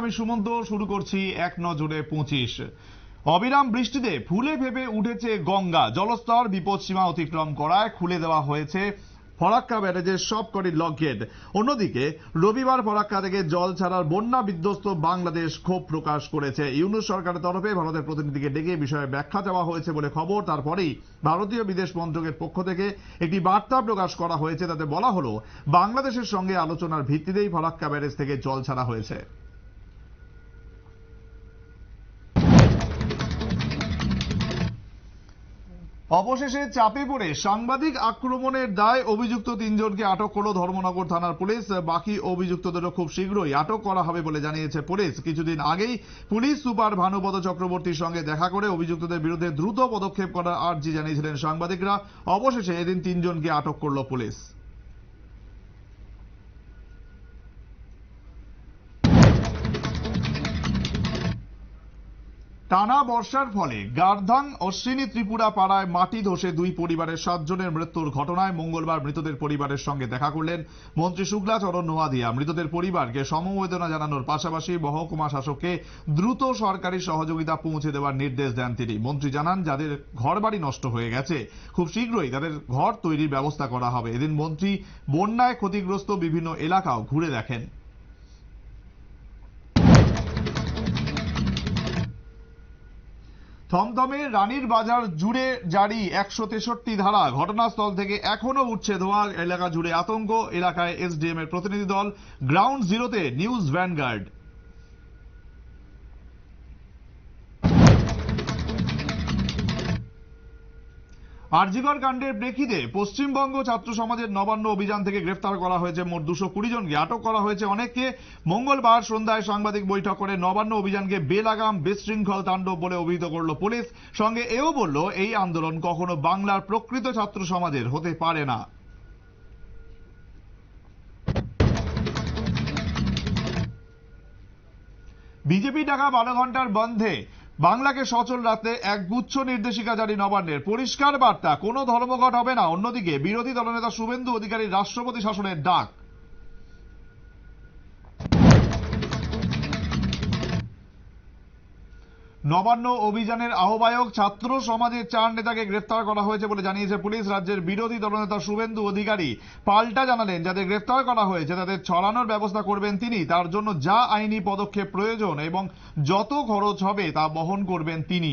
আমি সুমন্ত, শুরু করছি এক নজরে পঁচিশ। অবিরাম বৃষ্টিতে ফুলে ভেবে উঠেছে গঙ্গা। জলস্তর বিপদসীমা অতিক্রম করায় খুলে দেওয়া হয়েছে ফরাক্কা ব্যারেজের সবকটি লক গেট অন্যদিকে, রবিবার ফরাক্কা থেকে জল ছাড়ার বন্যা বিধ্বস্ত বাংলাদেশ ক্ষোভ প্রকাশ করেছে। ইউনুস সরকারের তরফে ভারতের প্রতিনিধিকে ডেকে বিষয়ে ব্যাখ্যা চাওয়া হয়েছে বলে খবর। তারপরেই ভারতীয় বিদেশ মন্ত্রকের পক্ষ থেকে একটি বার্তা প্রকাশ করা হয়েছে। তাতে বলা হলো, বাংলাদেশের সঙ্গে আলোচনার ভিত্তিতেই ফরাক্কা ব্যারেজ থেকে জল ছাড়া হয়েছে। অবশেষে চাপে পড়ে সাংবাদিক আক্রমণের দায় অভিযুক্ত তিনজনকে আটক করল ধর্মনগর থানার পুলিশ। বাকি অভিযুক্তদেরও খুব শীঘ্রই আটক করা হবে বলে জানিয়েছে পুলিশ। কিছুদিন আগেই পুলিশ সুপার ভানুপদ চক্রবর্তীর সঙ্গে দেখা করে অভিযুক্তদের বিরুদ্ধে দ্রুত পদক্ষেপ করার আর্জি জানিয়েছিলেন সাংবাদিকরা। অবশেষে এদিন তিনজনকে আটক করল পুলিশ। টানা বর্ষার ফলে গার্ধাং, অশ্বিনী, ত্রিপুরা পাড়ায় মাটি ধসে দুই পরিবারের সাতজনের মৃত্যুর ঘটনায় মঙ্গলবার মৃতদের পরিবারের সঙ্গে দেখা করলেন মন্ত্রী শুক্লাচরণ নোয়াদিয়া। মৃতদের পরিবারকে সমবেদনা জানানোর পাশাপাশি মহকুমা শাসককে দ্রুত সরকারি সহযোগিতা পৌঁছে দেওয়ার নির্দেশ দেন তিনি। মন্ত্রী জানান, যাদের ঘরবাড়ি নষ্ট হয়ে গেছে, খুব শীঘ্রই তাদের ঘর তৈরির ব্যবস্থা করা হবে। এদিন মন্ত্রী বন্যায় ক্ষতিগ্রস্ত বিভিন্ন এলাকাও ঘুরে দেখেন। থমথমে রানীর বাজার জুড়ে জারি একশো তেষট্টি ধারা। ঘটনাস্থল থেকে এখনও উঠছে ধোঁয়া এলাকা জুড়ে আতঙ্ক। এলাকায় এসডিএম এর প্রতিনিধি দল গ্রাউন্ড জিরোতে নিউজ ভ্যানগার্ড আরজিকর কাণ্ডের প্রেক্ষিতে পশ্চিমবঙ্গ ছাত্র সমাজের নবান্ন অভিযান থেকে গ্রেফতার করা হয়েছে মোট দুশো কুড়ি জনকে। আটক করা হয়েছে অনেককে। মঙ্গলবার সন্ধ্যায় সাংবাদিক বৈঠক করে নবান্ন অভিযানকে বেলাগাম, বিশৃঙ্খল তাণ্ডব বলে অভিহিত করল পুলিশ। সঙ্গে এও বলল, এই আন্দোলন কখনো বাংলার প্রকৃত ছাত্র সমাজের হতে পারে না। বিজেপি ডাকা বারো ঘণ্টার বন্ধে বাংলাকে সচল রাখতে এক গুচ্ছ নির্দেশিকা জারি নবান্নের। পরিষ্কার বার্তা, কোনো ধর্মঘট হবে না। অন্যদিকে বিরোধী দলনেতা শুভেন্দু অধিকারী রাষ্ট্রপতি শাসনের ডাক। নবান্ন অভিযানের আহ্বায়ক ছাত্র সমাজের চার নেতাকে গ্রেফতার করা হয়েছে বলে জানিয়েছে পুলিশ। রাজ্যের বিরোধী দলনেতা শুভেন্দু অধিকারী পাল্টা জানালেন, যাদের গ্রেফতার করা হয়েছে, তাদের ছড়ানোর ব্যবস্থা করবেন তিনি। তার জন্য যা আইনি পদক্ষেপ প্রয়োজন এবং যত খরচ হবে তা বহন করবেন তিনি।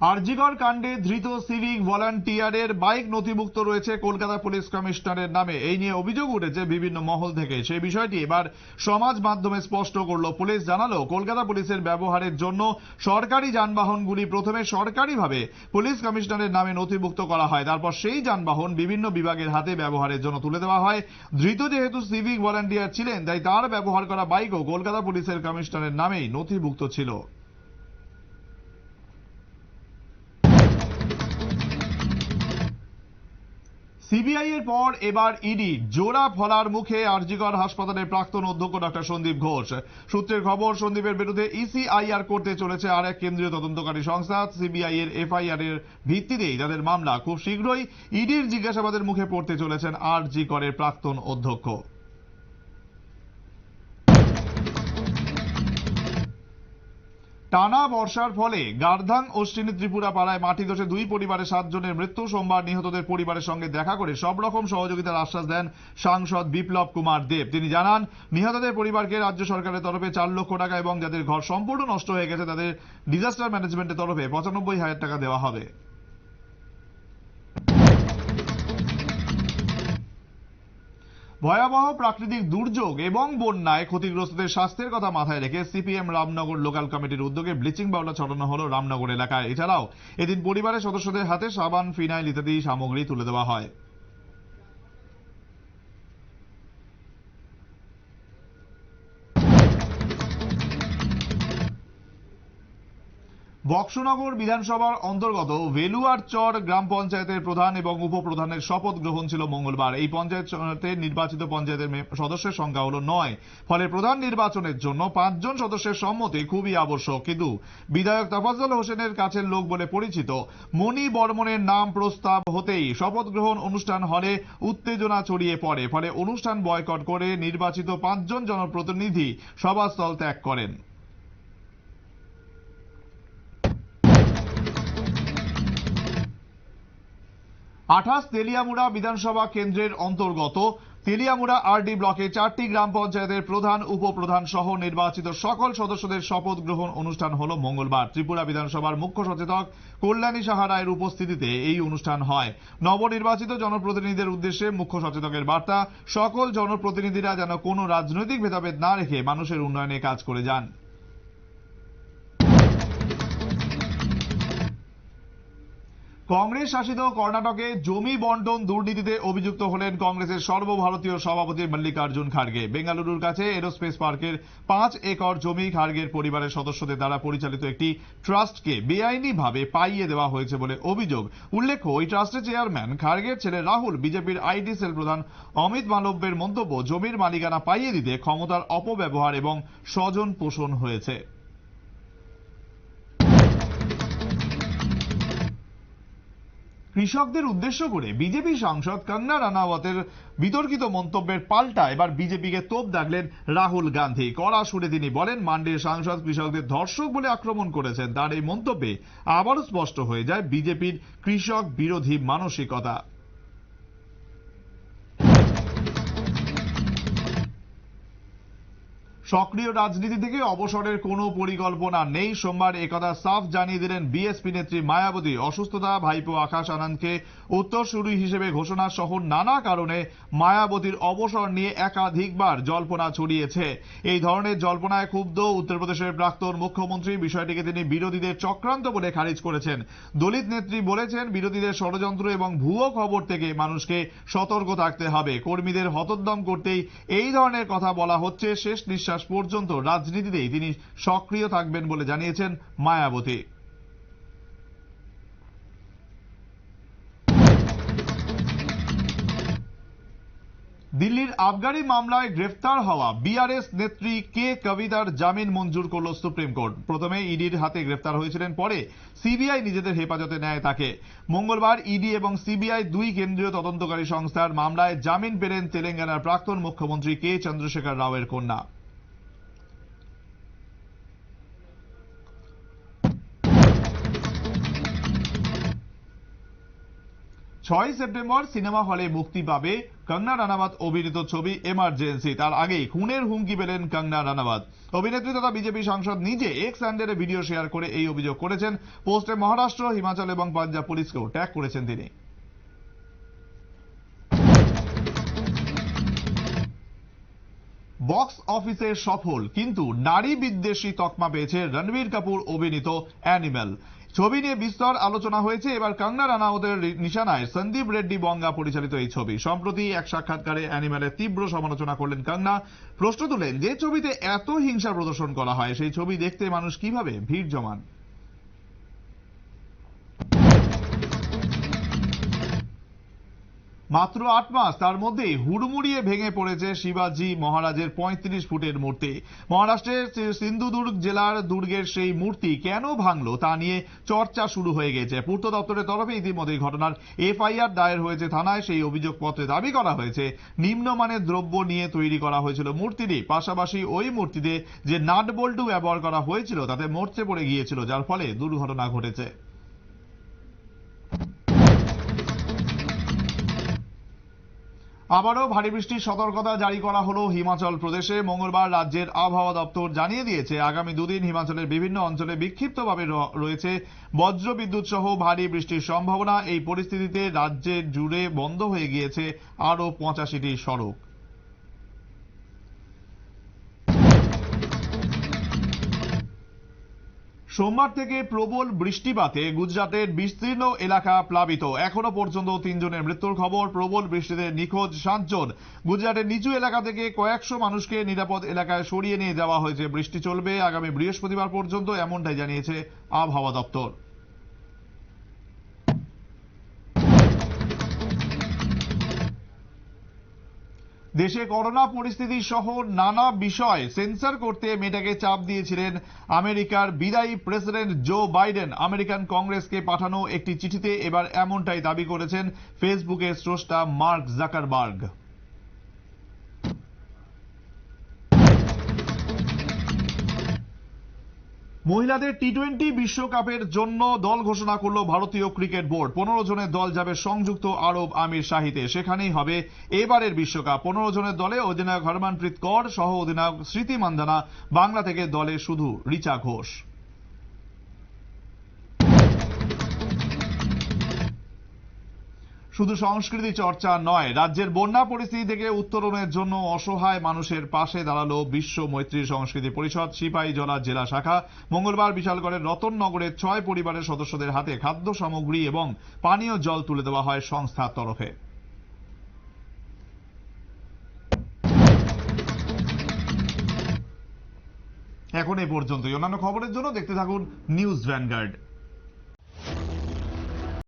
আরজিগর কাণ্ডে ধৃত সিভিক ভলান্টিয়ারের বাইক নথিভুক্ত রয়েছে কলকাতা পুলিশ কমিশনারের নামে। এই নিয়ে অভিযোগ উঠেছে বিভিন্ন মহল থেকে। সেই বিষয়টি এবার সমাজ মাধ্যমে স্পষ্ট করল। পুলিশ জানালো, কলকাতা পুলিশের ব্যবহারের জন্য সরকারি যানবাহনগুলি প্রথমে সরকারিভাবে পুলিশ কমিশনারের নামে নথিভুক্ত করা হয়। তারপর সেই যানবাহন বিভিন্ন বিভাগের হাতে ব্যবহারের জন্য তুলে দেওয়া হয়। ধৃত যেহেতু সিভিক ভলান্টিয়ার ছিলেন, তাই তার ব্যবহার করা বাইকও কলকাতা পুলিশের কমিশনারের নামেই নথিভুক্ত ছিল। সিবিআই এর পর এবার ইডি, জোড়া ফলার মুখে আরজিকর হাসপাতালের প্রাক্তন অধ্যক্ষ ডক্টর সন্দীপ ঘোষ। সূত্রের খবর, সন্দীপের বিরুদ্ধে ইসিআইআর করতে চলেছে আর এক কেন্দ্রীয় তদন্তকারী সংস্থা। সিবিআই এর এফআইআর এর ভিত্তিতেই তাদের মামলা খুব শীঘ্রই ইডির জিজ্ঞাসাবাদের মুখে পড়তে চলেছেন আরজি প্রাক্তন অধ্যক্ষ। টানা বর্ষার ফলে গার্ধাং, অশ্বিনী ত্রিপুরা পাড়ায় মাটি ধসে দুই পরিবারের সাতজনের মৃত্যু। সোমবার নিহতদের পরিবারের সঙ্গে দেখা করে সব রকম সহযোগিতার আশ্বাস দেন সাংসদ বিপ্লব কুমার দেব। তিনি জানান, নিহতদের পরিবারকে রাজ্য সরকারের তরফে চার লক্ষ টাকা এবং যাদের ঘর সম্পূর্ণ নষ্ট হয়ে গেছে তাদের ডিজাস্টার ম্যানেজমেন্টের তরফে পঁচানব্বই হাজার টাকা দেওয়া হবে। ভয়াবহ প্রাকৃতিক দুর্যোগ এবং বন্যায় ক্ষতিগ্রস্তদের স্বাস্থ্যের কথা মাথায় রেখে সিপিএম রামনগর লোকাল কমিটির উদ্যোগে ব্লিচিং পাউডার ছড়ানো হলো রামনগর এলাকায়। এছাড়াও এদিন পরিবারের সদস্যদের হাতে সাবান, ফিনাইল ইত্যাদি সামগ্রী তুলে দেওয়া হয়। বক্সনগর বিধানসভার অন্তর্গত ভেলুয়ার চর গ্রাম পঞ্চায়েতের প্রধান এবং উপপ্রধানের শপথ গ্রহণ ছিল মঙ্গলবার। এই পঞ্চায়েতে নির্বাচিত পঞ্চায়েতের সদস্যের সংখ্যা হলো নয়। ফলে প্রধান নির্বাচনের জন্য পাঁচজন সদস্যের সম্মতি খুবই আবশ্যক। কিন্তু বিধায়ক তফাজ্জল হোসেনের কাছের লোক বলে পরিচিত মণি বর্মনের নাম প্রস্তাব হতেই শপথ গ্রহণ অনুষ্ঠান হলে উত্তেজনা ছড়িয়ে পড়ে। ফলে অনুষ্ঠান বয়কট করে নির্বাচিত পাঁচজন জনপ্রতিনিধি সভাস্থল ত্যাগ করেন। আঠাশ তেলিয়ামুড়া বিধানসভা কেন্দ্রের অন্তর্গত তেলিয়ামুড়া আরডি ব্লকে চারটি গ্রাম পঞ্চায়েতের প্রধান, উপপ্রধান সহ নির্বাচিত সকল সদস্যদের শপথ গ্রহণ অনুষ্ঠান হল মঙ্গলবার। ত্রিপুরা বিধানসভার মুখ্য সচেতক কল্যাণী সাহা রায়ের উপস্থিতিতে এই অনুষ্ঠান হয়। নবনির্বাচিত জনপ্রতিনিধিদের উদ্দেশ্যে মুখ্য সচেতকের বার্তা, সকল জনপ্রতিনিধিরা যেন কোনো রাজনৈতিক ভেদাভেদ না রেখে মানুষের উন্নয়নে কাজ করে যান। কংগ্রেস শাসিত কর্ণাটকে জমি বন্টন দুর্নীতিতে অভিযুক্ত হলেন কংগ্রেসের সর্বভারতীয় সভাপতি মল্লিকার্জুন খাড়গে বেঙ্গালুরুর কাছে এরোস্পেস পার্কের পাঁচ একর জমি খাড়গের পরিবারের সদস্যদের দ্বারা পরিচালিত একটি ট্রাস্টকে বেআইনিভাবে পাইয়ে দেওয়া হয়েছে বলে অভিযোগ। উল্লেখ্য, ওই ট্রাস্টের চেয়ারম্যান খাড়গের ছেলে রাহুল, বিজেপির আইটি সেল প্রধান অমিত মালব্যের মন্তব্য, জমির মালিকানা পাইয়ে দিতে ক্ষমতার অপব্যবহার এবং স্বজন পোষণ হয়েছে। কৃষকদের উদ্দেশ্য করে বিজেপি সাংসদ কঙ্গনা রানাওয়াতের বিতর্কিত মন্তব্যের পাল্টা এবার বিজেপিকে তোপ দাগলেন রাহুল গান্ধী। কড়া সুরে তিনি বলেন, মান্ডির সাংসদ কৃষকদের ধর্ষক বলে আক্রমণ করেছেন। তার এই মন্তব্যে আবারও স্পষ্ট হয়ে যায় বিজেপির কৃষক বিরোধী মানসিকতা। সক্রিয় রাজনীতি থেকে অবসরের কোনো পরিকল্পনা নেই। সোমবার একথা সাফ জানিয়ে দিলেন বিএসপি নেত্রী মায়াবতী। অসুস্থতা, ভাইপো আকাশ আনন্দকে উত্তরসূরি হিসেবে ঘোষণা সহ নানা কারণে মায়াবতীর অবসর নিয়ে একাধিকবার জল্পনা ছড়িয়েছে। এই ধরনের জল্পনায় ক্ষুব্ধ উত্তরপ্রদেশের প্রাক্তন মুখ্যমন্ত্রী বিষয়টিকে তিনি বিরোধীদের চক্রান্ত বলে খারিজ করেছেন। দলিত নেত্রী বলেছেন, বিরোধীদের ষড়যন্ত্র এবং ভুয়ো খবর থেকে মানুষকে সতর্ক থাকতে হবে। কর্মীদের হতোদ্যম করতেই এই ধরনের কথা বলা হচ্ছে। শেষ নিঃশ্বাস পর্যন্ত রাজনীতিতেই তিনি সক্রিয় থাকবেন বলে জানিয়েছেন মায়াবতী। দিল্লির আবগারি মামলায় গ্রেফতার হওয়া বিআরএস নেত্রী কে কবিতার জামিন মঞ্জুর করল সুপ্রিম কোর্ট। প্রথমে ইডির হাতে গ্রেফতার হয়েছিলেন, পরে সিবিআই নিজেদের হেফাজতে নেয় তাকে। মঙ্গলবার ইডি এবং সিবিআই দুই কেন্দ্রীয় তদন্তকারী সংস্থার মামলায় জামিন পেলেন তেলেঙ্গানার প্রাক্তন মুখ্যমন্ত্রী কে চন্দ্রশেখর রাওয়ের কন্যা। ছয় সেপ্টেম্বর সিনেমা হলে মুক্তি পাবে কঙ্গনা রানাওয়াত অভিনীত ছবি এমার্জেন্সি তার আগেই খুনের হুমকি পেলেন কঙ্গনা রানাওয়াত। অভিনেত্রী তথা বিজেপি সাংসদ নিজে এক্স হ্যান্ডেলে ভিডিও শেয়ার করে এই অভিযোগ করেছেন। পোস্টে মহারাষ্ট্র, হিমাচল এবং পাঞ্জাব পুলিশকেও ট্যাগ করেছেন তিনি। বক্স অফিসে সফল, কিন্তু নারী বিদ্বেষী তকমা পেয়েছে রণবীর কাপুর অভিনীত অ্যানিম্যাল ছবি নিয়ে বিস্তর আলোচনা হয়েছে। এবার কঙ্গনা রানাওতের নিশানায় সন্দীপ রেড্ডি বঙ্গা পরিচালিত এই ছবি। সম্প্রতি এক সাক্ষাৎকারে অ্যানিম্যালের তীব্র সমালোচনা করলেন কঙ্গনা প্রশ্ন তুলেন, যে ছবিতে এত হিংসা প্রদর্শন করা হয়, সেই ছবি দেখতে মানুষ কীভাবে ভিড় জমান? মাত্র আট মাস তার মধ্যেই হুড়মুড়িয়ে ভেঙে পড়েছে শিবাজি মহারাজের পঁয়ত্রিশ ফুটের মূর্তি। মহারাষ্ট্রের সিন্ধুদুর্গ জেলার দুর্গের সেই মূর্তি কেন ভাঙলো তা নিয়ে চর্চা শুরু হয়ে গেছে। পূর্ত দপ্তরের তরফে ইতিমধ্যে ঘটনার এফআইআর দায়ের হয়েছে। থানায় সেই অভিযোগপত্রে দাবি করা হয়েছে, নিম্নমানের দ্রব্য নিয়ে তৈরি করা হয়েছিল মূর্তিটি। পাশাপাশি ওই মূর্তিতে যে নাট বল্টু ব্যবহার করা হয়েছিল তাতে মরচে পড়ে গিয়েছিল, যার ফলে দুর্ঘটনা ঘটেছে। আবারও ভারী বৃষ্টির সতর্কতা জারি করা হলো হিমাচল প্রদেশে। মঙ্গলবার রাজ্যের আবহাওয়া দপ্তর জানিয়ে দিয়েছে, আগামী দুদিন হিমাচলের বিভিন্ন অঞ্চলে বিক্ষিপ্তভাবে রয়েছে বজ্র বিদ্যুৎ সহ ভারী বৃষ্টির সম্ভাবনা। এই পরিস্থিতিতে রাজ্যের জুড়ে বন্ধ হয়ে গিয়েছে আরও পঁচাশিটি সড়ক। সোমবার থেকে প্রবল বৃষ্টিপাতে গুজরাটের বিস্তীর্ণ এলাকা প্লাবিত। এখনও পর্যন্ত তিনজনের মৃত্যুর খবর, প্রবল বৃষ্টিতে নিখোঁজ সাতজন। গুজরাটের নিচু এলাকা থেকে কয়েকশো মানুষকে নিরাপদ এলাকায় সরিয়ে নিয়ে যাওয়া হয়েছে। বৃষ্টি চলবে আগামী বৃহস্পতিবার পর্যন্ত, এমনটাই জানিয়েছে আবহাওয়া দপ্তর। দেশে করোনা পরিস্থিতি সহ নানা বিষয় সেন্সর করতে মেটাকে চাপ দিয়েছিলেন আমেরিকার বিদায়ী প্রেসিডেন্ট জো বাইডেন। আমেরিকান কংগ্রেসকে পাঠানো একটি চিঠিতে এবার এমনটাই দাবি করেছেন ফেসবুকের স্রষ্টা মার্ক জাকারবার্গ। মহিলাদের টি টোয়েন্টি বিশ্বকাপের জন্য দল ঘোষণা করল ভারতীয় ক্রিকেট বোর্ড। পনেরো জনের দল যাবে সংযুক্ত আরব আমির শাহিতে। সেখানেই হবে এবারের বিশ্বকাপ। পনেরো জনের দলে অধিনায়ক হরমানপ্রীত কর সহ অধিনায়ক স্মৃতি মান্দানা বাংলা থেকে দলে শুধু রিচা ঘোষ। শুধু সংস্কৃতি চর্চা নয়, রাজ্যের বন্যা পরিস্থিতি থেকে উত্তরণের জন্য অসহায় মানুষের পাশে দাঁড়াল বিশ্ব মৈত্রী সংস্কৃতি পরিষদ, সিপাহী জলা জেলা শাখা। মঙ্গলবার বিশালগড়ের রতননগরের ছয় পরিবারের সদস্যদের হাতে খাদ্য সামগ্রী এবং পানীয় জল তুলে দেওয়া হয় সংস্থার তরফে। এখন এ পর্যন্তই। অন্যান্য খবরের জন্য দেখতে থাকুন নিউজ ভ্যানগার্ড।